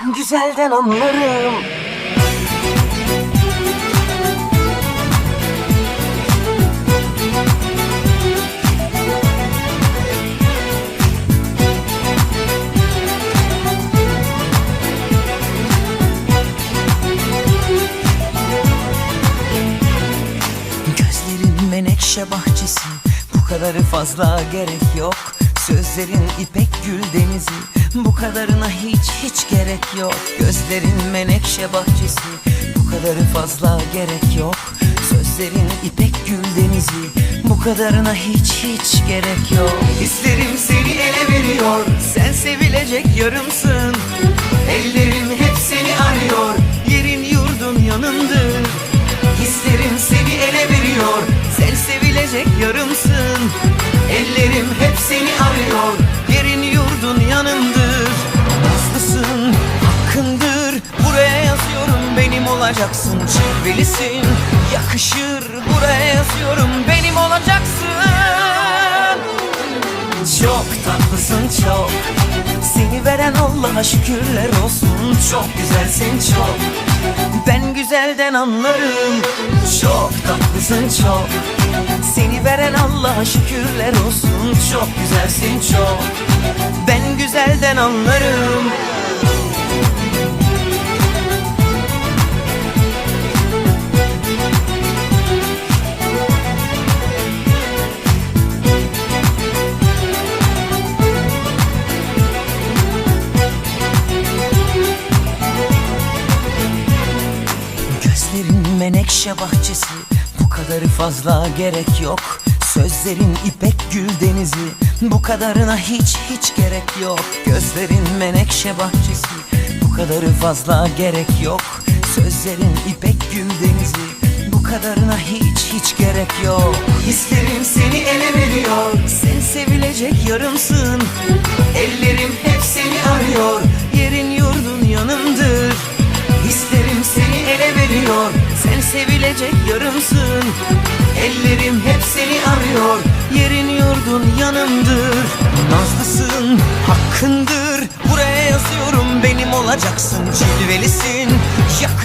Ben güzelden anlarım. Gözlerin menekşe bahçesi. Bu kadarı fazla gerek yok. Sözlerin ipek gül denizi Bu kadarına hiç hiç gerek yok. Gözlerin menekşe bahçesi. Bu kadarı fazla gerek yok. Sözlerin ipek gül denizi. Bu kadarına hiç hiç gerek yok. Hislerim seni ele veriyor. Sen sevilecek yarımsın. Ellerim hep seni arıyor. Yerin yurdun yanındır Hislerim seni ele veriyor. Sen sevilecek yarımsın. Ellerim hep seni arıyor olacaksın. Cilvelisin, yakışır Buraya yazıyorum benim olacaksın. Çok tatlısın çok. Seni veren Allah'a şükürler olsun. Çok güzelsin çok. Ben güzelden anlarım. Çok tatlısın çok. Seni veren Allah'a şükürler olsun. Çok güzelsin çok. Ben güzelden anlarım Menekşe bahçesi Bu kadarı fazla gerek yok. Sözlerin ipek gül denizi Bu kadarına hiç hiç gerek yok. Gözlerin menekşe bahçesi Bu kadarı fazla gerek yok. Sözlerin ipek gül denizi Bu kadarına hiç hiç gerek yok. Hislerim seni ele veriyor Sen sevilecek yarımsın sevilecek yarımsın. Ellerim hep seni arıyor Yerin yurdun yanımdır. Nazlısın, hakkındır Buraya yazıyorum benim olacaksın Cilvelisin, yakışır